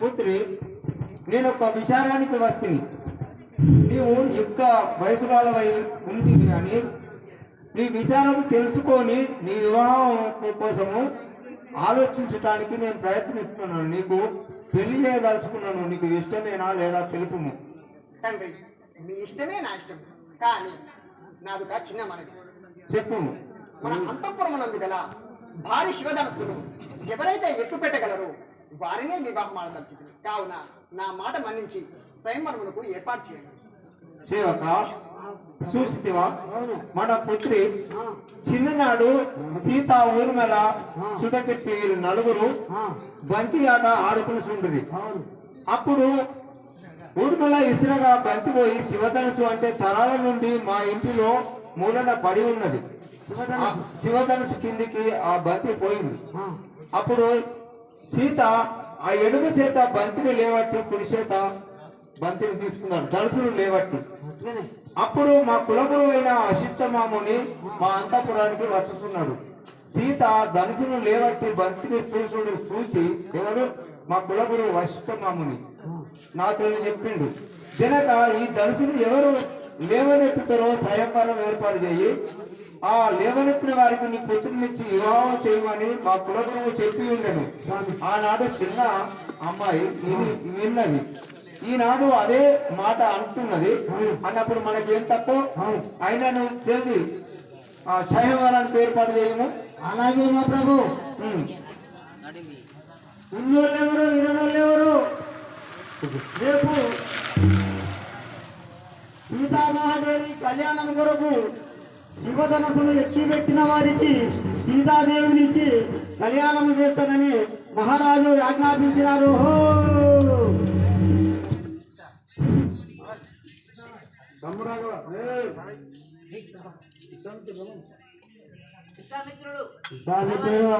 పుత్రి నేను ఒక విచారానికి వస్తుంది నీవు యుక్త వయసురాలవై ఉంది కానీ నీ విచారం తెలుసుకొని నీ వివాహం కోసము ఆలోచించటానికి నేను ప్రయత్నిస్తున్నాను. నీకు పెళ్ళి చేయదలుచుకున్నాను నీకు ఇష్టమేనా లేదా తెలుపుము. తండ్రి మీ ఇష్టమే నా ఇష్టం. కానీ నాదుగా చిన్న మనది చెప్పుము. మన అంతఃపురమునందు గల భారీ శివధనస్సును ఎవరైతే ఎక్కువ పెట్టగలరో వారినే వివాహం ఆడదలుచుకుంది కావున నా మాట మన్నించి స్వయంవరమునకు ఏర్పాటు చేయండి. సేవక చూసితివా మన పుత్రి చిన్ననాడు సీత ఊర్మల సుధకెత్తి వీరు నలుగురు బంతి ఆట ఆడుకుని అప్పుడు ఊర్మిళ ఇసురగా బంతి పోయి శివధనుసు అంటే తరాల నుండి మా ఇంటిలో మూలన పడి ఉన్నది. శివధనుసు. కిందికి ఆ బంతి పోయింది. అప్పుడు సీత ఆ ఎడుగు చేత బంతిని లేవట్టి కుడి చేత బంతిని తీసుకున్నాడు. ధనుసును లేవట్టి. అప్పుడు మా కులగురు అయిన అశిష్టమాముని మా అంతపురానికి వచ్చుతున్నాడు. సీత ధనుసును లేవట్టి బంతిని చూసుడు చూసి ఎవరు? మా కులగురు వశిష్టమాముని నాతో చెప్పిండు. జనక ఈ ధనుసును ఎవరు లేవనెత్తుతారో స్వయంవరం ఏర్పాటు చేయి. ఆ లేవనెత్తిన వారికి నీ పుత్రునిచ్చి వివాహం చేయమని మా కులగురువు చెప్పి ఉండను. ఆనాడు చిన్న అమ్మాయి విన్నది. ఈనాడు అదే మాట అంటున్నది. అన్నప్పుడు మనకేం తక్కువ అయినను చేసి ఆ స్వయంవరానికి ఏర్పాటు చేయము. అలాగే మా ప్రభు. ఉమ్. ఉన్నోళ్ళు ఎవరు వినోళ్ళు ఎవరు రేపు సీతామహాదేవి కళ్యాణం కొరకు శివధనసును ఎక్కిపెట్టిన వారికి సీతాదేవినిచ్చి కళ్యాణం చేస్తానని మహారాజు ఆజ్ఞాపించినారు. హో విశ్వామిత్రుడు.